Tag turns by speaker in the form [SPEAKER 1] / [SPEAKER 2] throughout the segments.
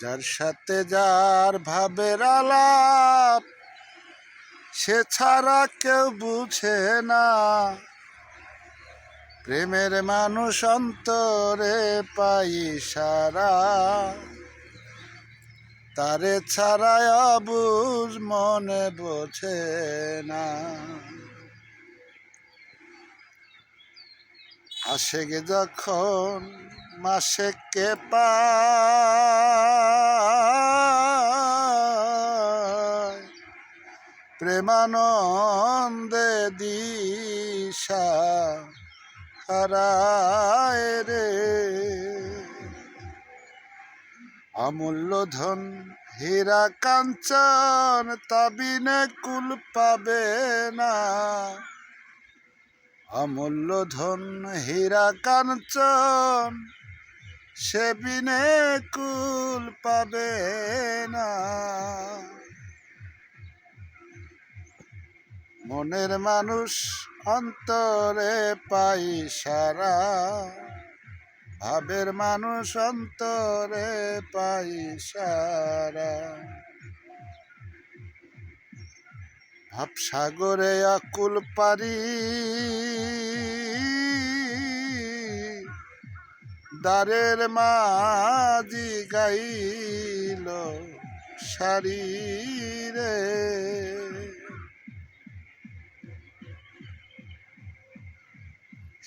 [SPEAKER 1] যার সাথে যার ভাবের আলাপ, সে ছাড়া কেউ বুঝে না। প্রেমের মানুষ অন্তরে পাই সারা তারে ছাড়াই অবুঝ মনে বোঝে না। আসে গে যখন মাসে কে প্রেমানন্দে দিশা হারায় রে। অমূল্য ধন, হীরা কাঞ্চন, তাবিনে কুল পাবে না। অমূল্য ধন, হীরা কাঞ্চন সে বিনে কুল পাবে না। মনের মানুষ অন্তরে পাই সারা। ভাবের মানুষ অন্তরে পাই সারা। ভাবসাগরে আকুল পারি। দ্বারের মাঝি গাইল সারি রে।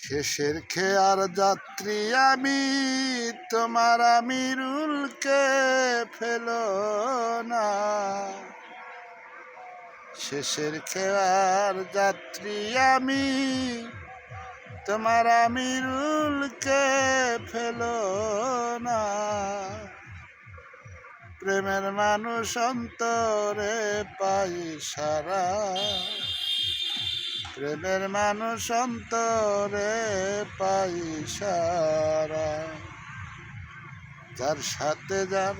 [SPEAKER 1] শেষের খেয়ার যাত্রী আমি, তোমার আমিরুলকে ফেলো না। শেষের খেয়ার যাত্রী আমি তোমার আমি আমিরুলকে ফেলো না। প্রেমের মানুষ অন্তরে পাই সারা। প্রেমের মানুষ অন্তরে পাই সারা। যার সাথে যার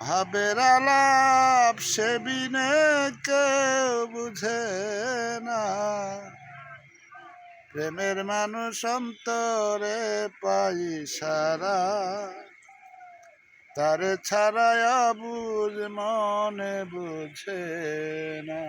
[SPEAKER 1] ভাবের আলাপ, সে বিনে কেউ বুঝে না। প্রেমের মানুষ অন্তরে পাই সারা। তার ছাড়া বুঝ মনে বুঝে না।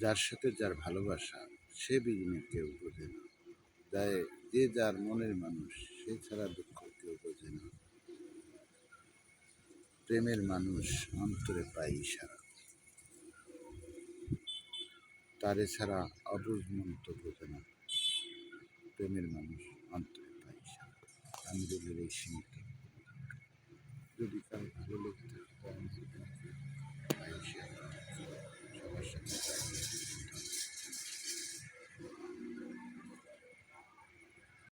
[SPEAKER 1] যার সাথে যার ভালোবাসা, সে বিঘ্নে কেউ বোঝে না। তাই যে যার মনের মানুষ, সে ছাড়া দুঃখ কেউ বোঝে না। প্রেমের মানুষ অন্তরে পাই ইশারা। তারে ছাড়া অবুঝ মন তো বোঝে না। প্রেমের মানুষ অন্তরে পাই ইশারা। আমি এই সীমিত যদি কারও ভালো লেগে থাকে